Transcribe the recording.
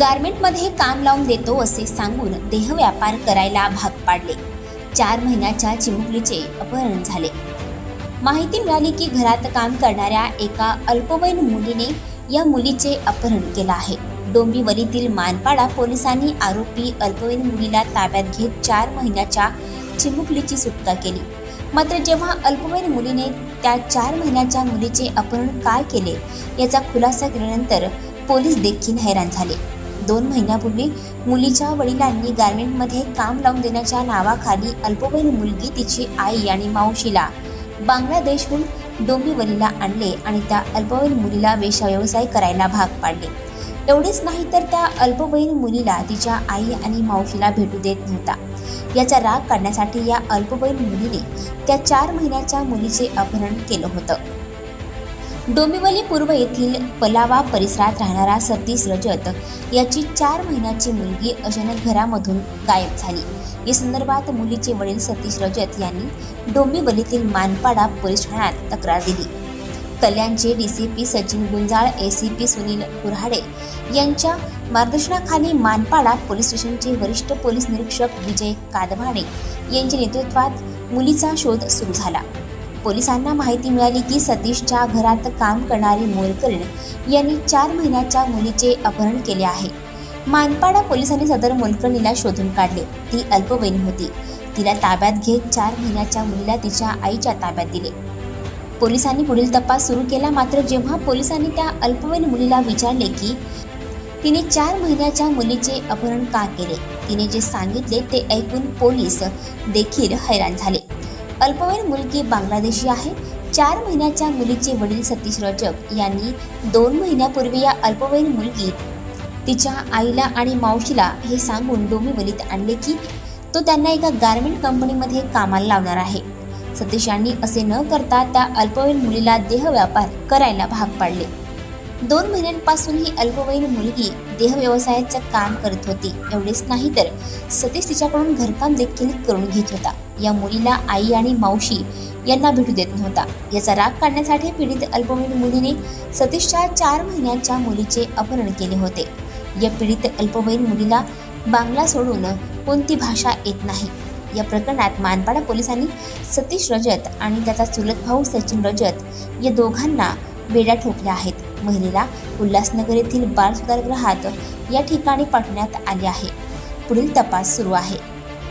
गारमेंटमध्ये काम लावून देतो असे सांगून देहव्यापार करायला भाग पाडले. चार महिन्याच्या चिमुकलीचे अपहरण झाले. माहिती मिळाली की घरात काम करणाऱ्या एका अल्पवयीन मुलीने या मुलीचे अपहरण केलं आहे. डोंबिवलीतील मानपाडा पोलिसांनी आरोपी अल्पवयीन मुलीला ताब्यात घेत चार महिन्याच्या चिमुकलीची सुटका केली. मात्र जेव्हा अल्पवयीन मुलीने त्या चार महिन्याच्या मुलीचे अपहरण काय केले याचा खुलासा केल्यानंतर पोलीस देखील हैराण झाले. दोन महिन्यापूर्वी मुलीच्या वडिलांनी गार्मेंटमध्ये काम लावून देण्याच्या नावाखाली अल्पवयीन मुलगी तिची आई आणि मावशीला बांगलादेशहून डोंबिवलीला आणले आणि त्या अल्पवयीन मुलीला वेशव्यवसाय व्यवसाय करायला भाग पाडले. एवढेच नाही तर त्या अल्पवयीन मुलीला तिच्या आई आणि मावशीला भेटू देत नव्हता. याचा राग काढण्यासाठी या अल्पवयीन मुलीने त्या चार महिन्याच्या मुलीचे अपहरण केलं होतं. डोंबिवली पूर्व येथील पलावा परिसरात राहणारा सतीश रजत याची चार महिन्याची मुलगी अचानक घरामधून गायब झाली. या संदर्भात मुलीचे वडील सतीश रजत यांनी डोंबिवलीतील मानपाडा पोलीस ठाण्यात तक्रार दिली. कल्याणचे P Sachin Gunjal A C P Sunil Kurhade यांच्या मार्गदर्शनाखाली मानपाडा पोलीस स्टेशनचे वरिष्ठ पोलीस निरीक्षक विजय कादभाडे यांच्या नेतृत्वात मुलीचा शोध सुरू झाला. पोलिसांना माहिती मिळाली की सतीशच्या घरात काम करणारी मोलकरीण यांनी चार महिन्याच्या मुलीचे अपहरण केले आहे. मानपाडा पोलिसांनी सदर मोलकर्णीला शोधून काढले. ती अल्पवयीन होती. तिला ताब्यात घेत चार महिन्याच्या मुलीला तिच्या आईच्या ताब्यात दिले. पोलिसांनी पुढील तपास सुरू केला. मात्र जेव्हा पोलिसांनी त्या अल्पवयीन मुलीला विचारले की तिने चार महिन्याच्या मुलीचे अपहरण का केले तिने जे सांगितले ते ऐकून पोलीस देखील हैराण झाले. अल्पवयीन मुलगी बांगलादेशी आहे. चार महिन्याच्या मुलीचे वडील सतीश रजक यांनी दोन महिन्यापूर्वी या अल्पवयीन मुलगी तिच्या आईला आणि मावशीला हे सांगून डोंबिवलीत आणले की तो त्यांना एका गारमेंट कंपनीमध्ये कामाला लावणार आहे. सतीश यांनी असे न करता त्या अल्पवयीन मुलीला देहव्यापार करायला भाग पाडले. दोन महिन्यांपासून ही अल्पवयीन मुलगी देह व्यवसायाचं काम करत होती. एवढेच नाही तर सतीश तिच्याकडून घरकाम देखील करून घेत होता. या मुलीला आई आणि मावशी यांना भेटू देत नव्हता. याचा राग काढण्यासाठी पीडित अल्पवयीन मुलीने सतीशच्या चार महिन्यांच्या मुलीचे अपहरण केले होते. या पीडित अल्पवयीन मुलीला बांगला सोडून कोणती भाषा येत नाही. या प्रकरणात मानपाडा पोलिसांनी सतीश रजत आणि त्याचा चुलत भाऊ सचिन रजत या दोघांना बेड्या ठोकल्या आहेत. महिलेला उल्हासनगर येथील बाल सुधारगृहात या ठिकाणी पाठवण्यात आले आहे. पुढील तपास सुरू आहे.